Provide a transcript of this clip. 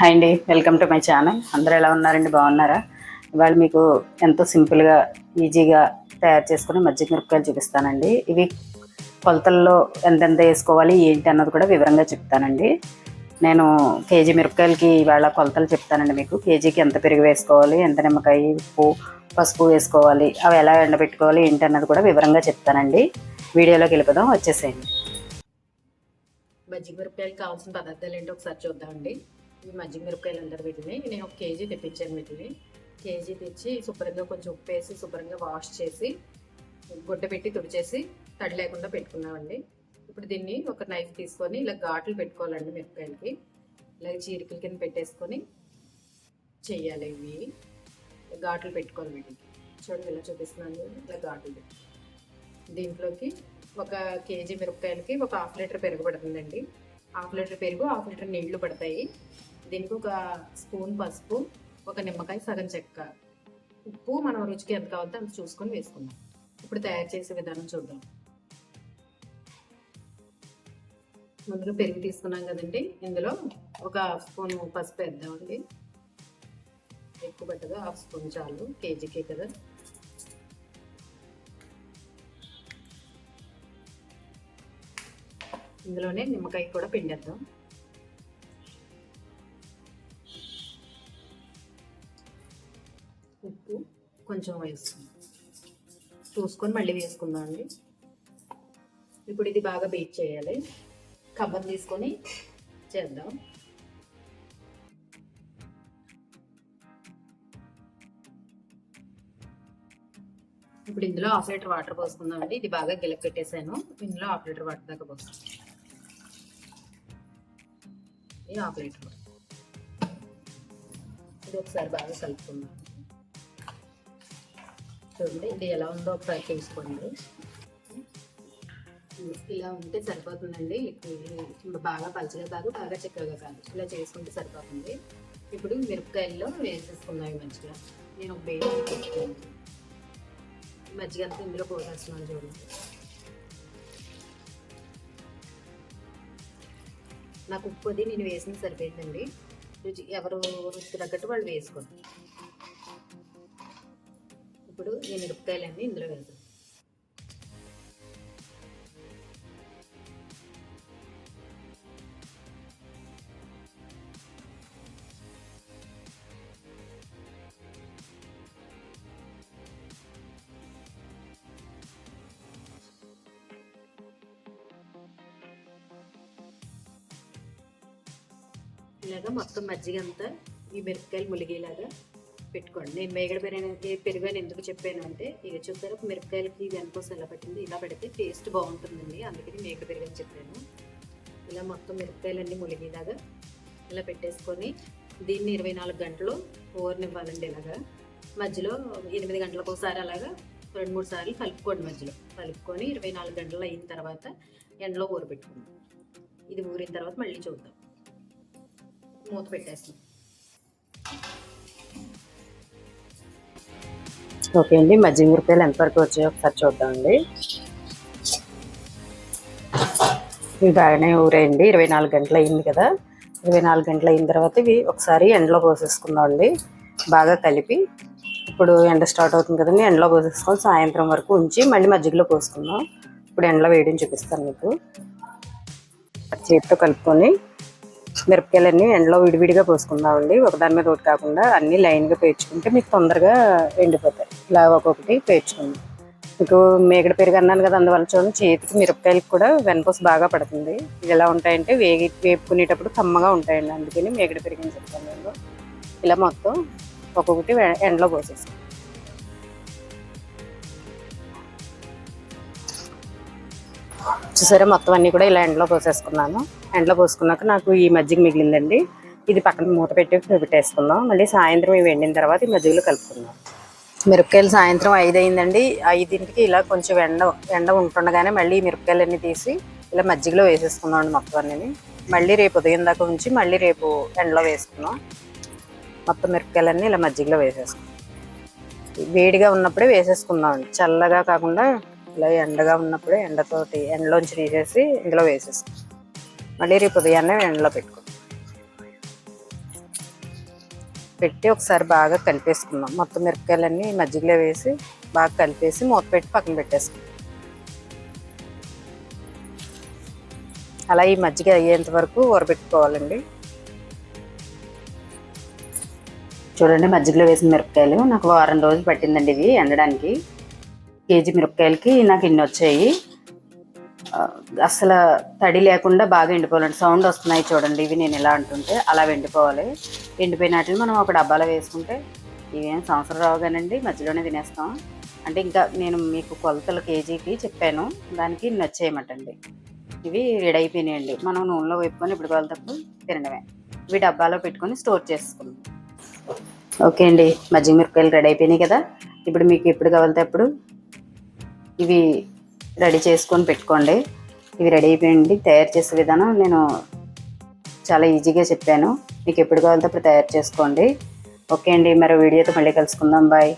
Hi అండి welcome to my channel. అందరూ ఎలా ఉన్నారండి? బాగున్నారా? ఇవాళ మీకు ఎంతో సింపుల్గా ఈజీగా తయారు చేసుకుని మజ్జిగ మిరపకాయలు చూపిస్తానండి. ఇవి కొలతల్లో ఎంతెంత వేసుకోవాలి ఏంటి అన్నది కూడా వివరంగా చెప్తానండి. నేను కేజీ మిరపకాయలకి ఇవాళ కొలతలు చెప్తానండి మీకు. కేజీకి ఎంత పెరుగు వేసుకోవాలి ఎంత నిమ్మకాయ ఉప్పు పసుపు వేసుకోవాలి అవి ఎలా ఎండబెట్టుకోవాలి ఏంటి అన్నది కూడా వివరంగా చెప్తానండి. వీడియోలోకి వెళ్ళిపోదాం వచ్చేసేయండి. మజ్జిగ మిరపకాయలు కావాల్సిన పదార్థాలు ఏంటో ఒకసారి చూద్దామండి. ఈ మజ్జిగ మిరపకాయలు అంటారు వీటిని నేను ఒక కేజీ తెప్పించాను వీటిని. కేజీ తెచ్చి శుభ్రంగా కొంచెం ఉప్పు వేసి శుభ్రంగా వాష్ చేసి గుడ్డ పెట్టి తుడిచేసి తడి లేకుండా పెట్టుకున్నామండి. ఇప్పుడు దీన్ని ఒక నైఫ్ తీసుకొని ఇలా ఘాట్లు పెట్టుకోవాలండి మిరపకాయలకి. ఇలా చీరికల కింద పెట్టేసుకొని చెయ్యాలి ఇవి. ఘాట్లు పెట్టుకోవాలి వీటికి చూడండి ఇలా చూపిస్తున్నాను. ఇలా ఘాట్లు దీంట్లోకి ఒక కేజీ మిరపకాయలకి ఒక హాఫ్ లీటర్ పెరుగు పడుతుందండి. హాఫ్ లీటర్ పెరుగు హాఫ్ లీటర్ నీళ్ళు పడతాయి. దీనికి ఒక స్పూన్ పసుపు ఒక నిమ్మకాయ సగం చెక్క ఉప్పు మనం రుచికి ఎంత కావాలో అంత చూసుకొని వేసుకుందాం. ఇప్పుడు తయారు చేసే విధానం చూద్దాం. ముందుగా పెరుగు తీసుకున్నాం కదండి. ఇందులో ఒక హాఫ్ స్పూన్ పసుపు వేద్దామండి. ఎక్కువ పట్టదు హాఫ్ స్పూన్ చాలు కేజీకే కదా. ఇందులోనే నిమ్మకాయ కూడా పిండేద్దాం. ఉప్పు కొంచెం వేసుకుందాం. చూసుకొని మళ్ళీ వేసుకుందాం అండి. ఇప్పుడు ఇది బాగా బీట్ చేయాలి. కబ్బం తీసుకొని చేద్దాం. ఇప్పుడు ఇందులో హాఫ్ లీటర్ వాటర్ పోసుకుందాం అండి. ఇది బాగా గిలక్ పెట్టేశాను ఇందులో హాఫ్ లీటర్ వాటర్ దాకా పోసుకుందాం. ఇది హాఫ్ ఇది ఒకసారి బాగా కలుపుకుందాం. చూడండి ఇది ఎలా ఉందో ఒకసారి చూసుకోండి. ఇలా ఉంటే సరిపోతుందండి. ఇప్పుడు బాగా పలచగా కాదు బాగా చిక్కగా కాదు. ఇలా చేసుకుంటే సరిపోతుంది. ఇప్పుడు మిరపకాయల్లో వేసేసుకున్నాయి మంచిగా నేను ఒక బేస్ మజ్జిగ అంతా ఇందులో పోసేస్తున్నాను చూడండి. నాకు ఉప్పు అది నేను వేసిన సరిపోయిందండి. రుచి ఎవరు రుచి తగ్గట్టు వాళ్ళు వేసుకోండి. ఇప్పుడు ఈ మిరపకాయలన్నీ ఇందులో వేసాను ఇలాగా మొత్తం మజ్జిగ అంతా ఈ మిరపకాయలు ములిగేలాగా పెట్టుకోండి. నేను మేగడ బిర్యానీ పెరుగు అని ఎందుకు చెప్పాను అంటే ఇక చూసారు మిరపకాయలకి వెనకోసం ఎలా పట్టింది ఇలా పెడితే టేస్ట్ బాగుంటుందండి. అందుకని మేగడ పెరుగు అని చెప్పాను. ఇలా మొత్తం మిరపకాయలన్నీ ములిగేలాగా ఇలా పెట్టేసుకొని దీన్ని ఇరవై నాలుగు గంటలు ఓవర్నివ్వాలండి ఇలాగా. మధ్యలో ఎనిమిది గంటలకు ఒకసారి అలాగా రెండు మూడు సార్లు కలుపుకోండి మధ్యలో. కలుపుకొని ఇరవై నాలుగు గంటలు అయిన తర్వాత ఎండలో ఊరబెట్టుకుందాం. ఇది ఊరిన తర్వాత మళ్ళీ చూద్దాం. మూత పెట్టేస్తాం ఓకే అండి మజ్జిగ మిరపకాయలు ఎంతవరకు వచ్చాయో ఒకసారి చూద్దామండి. ఇవి బాగానే ఊరేయండి ఇరవై నాలుగు గంటలు అయింది కదా. ఇరవై నాలుగు గంటలు అయిన తర్వాత ఇవి ఒకసారి ఎండలో పోసేసుకుందాం అండి బాగా కలిపి. ఇప్పుడు ఎండ స్టార్ట్ అవుతుంది కదండి ఎండలో పోసేసుకొని సాయంత్రం వరకు ఉంచి మళ్ళీ మజ్జిగలో పోసుకుందాం. ఇప్పుడు ఎండలో వేయడం చూపిస్తాను మీకు. చేతితో కలుపుకొని మిరపకాయలన్నీ ఎండలో విడివిడిగా పోసుకుందామండి. ఒకదాని మీద ఒకటి కాకుండా అన్నీ లైన్గా పేర్చుకుంటే మీకు తొందరగా ఎండిపోతాయి. ఇలా ఒక్కొక్కటి పేర్చుకుందాం. మీకు మేగడ పెరుగు అన్నాను కదా అందువల్ల చూడండి చేతికి మిరపకాయలకు కూడా వెనపూస బాగా పడుతుంది. ఎలా ఉంటాయంటే వేగి వేపుకునేటప్పుడు కమ్మగా ఉంటాయండి. అందుకని మేగడ పెరిగిన అని చెప్తాను నేను. ఇలా మొత్తం ఒక్కొక్కటి వె- ఎండలో పోసేసాం చూసారా మొత్తం అన్నీ కూడా ఇలా ఎండలో పోసేసుకున్నాను. ఎండలో పోసుకున్నాక నాకు ఈ మజ్జిగ మిగిలిందండి. ఇది పక్కన మూత పెట్టి పెట్టేసుకుందాం. మళ్ళీ సాయంత్రం ఇవి ఎండిన తర్వాత ఈ మజ్జిగలో కలుపుకుందాం. మిరపకాయలు సాయంత్రం ఐదు అయిందండి ఐదింటికి ఇలా కొంచెం ఎండ ఎండ ఉంటుండగానే మళ్ళీ మిరపకాయలన్నీ తీసి ఇలా మజ్జిగలో వేసేసుకుందాం అండి మొత్తం అన్నీ మళ్ళీ రేపు ఉదయం దాకా ఉంచి మళ్ళీ రేపు ఎండలో వేసుకుందాం. మొత్తం మిరపకాయలన్నీ ఇలా మజ్జిగలో వేసేసుకుందాం. వేడిగా ఉన్నప్పుడే వేసేసుకుందాం అండి. చల్లగా కాకుండా ఇలా ఎండగా ఉన్నప్పుడే ఎండతోటి ఎండలోంచి తీసేసి ఇందులో వేసేసుకుందాం. మళ్ళీ రేపు ఉదయాన్నే ఎండలో పెట్టుకో. పెట్టి ఒకసారి బాగా కలిపేసుకుందాం. మొత్తం మిరపకాయలన్నీ మజ్జిగలో వేసి బాగా కలిపేసి మూత పెట్టి పక్కన పెట్టేసుకుందాం. అలా ఈ మజ్జిగ అయ్యేంత వరకు ఊరబెట్టుకోవాలండి. చూడండి మజ్జిగలో వేసిన మిరపకాయలు నాకు వారం రోజులు పట్టిందండి ఇవి ఎండడానికి. కేజీ మిరపకాయలకి నాకు ఇన్ని వచ్చాయి. అసలు తడి లేకుండా బాగా ఎండిపోవాలండి. సౌండ్ వస్తున్నాయి చూడండి ఇవి నేను ఎలా అంటుంటే అలా ఎండిపోవాలి. ఎండిపోయిన వాటిని మనం ఒక డబ్బాలో వేసుకుంటే ఇవేం సంవత్సరం రావుగానండి మధ్యలోనే తినేస్తాం. అంటే ఇంకా నేను మీకు కొలతలు కేజీకి చెప్పాను దానికి నచ్చేయమటండి. ఇవి రెడీ అయిపోయినాయండి. మనం నూనెలో వేపుకొని ఇప్పుడు కొలతప్పుడు తినడమే. ఇవి డబ్బాలో పెట్టుకొని స్టోర్ చేసుకుందాం. ఓకే అండి మజ్జిగ మిరపకాయలు రెడీ అయిపోయినాయి కదా. ఇప్పుడు మీకు ఎప్పుడు కావాలంటే అప్పుడు ఇవి రెడీ చేసుకొని పెట్టుకోండి. ఇవి రెడీ అయిపోయింది. తయారు చేసే విధానం నేను చాలా ఈజీగా చెప్పాను. మీకు ఎప్పుడు కావాలంటే అప్పుడు తయారు చేసుకోండి. ఓకే అండి. మరో వీడియోతో మళ్ళీ కలుసుకుందాం. బాయ్.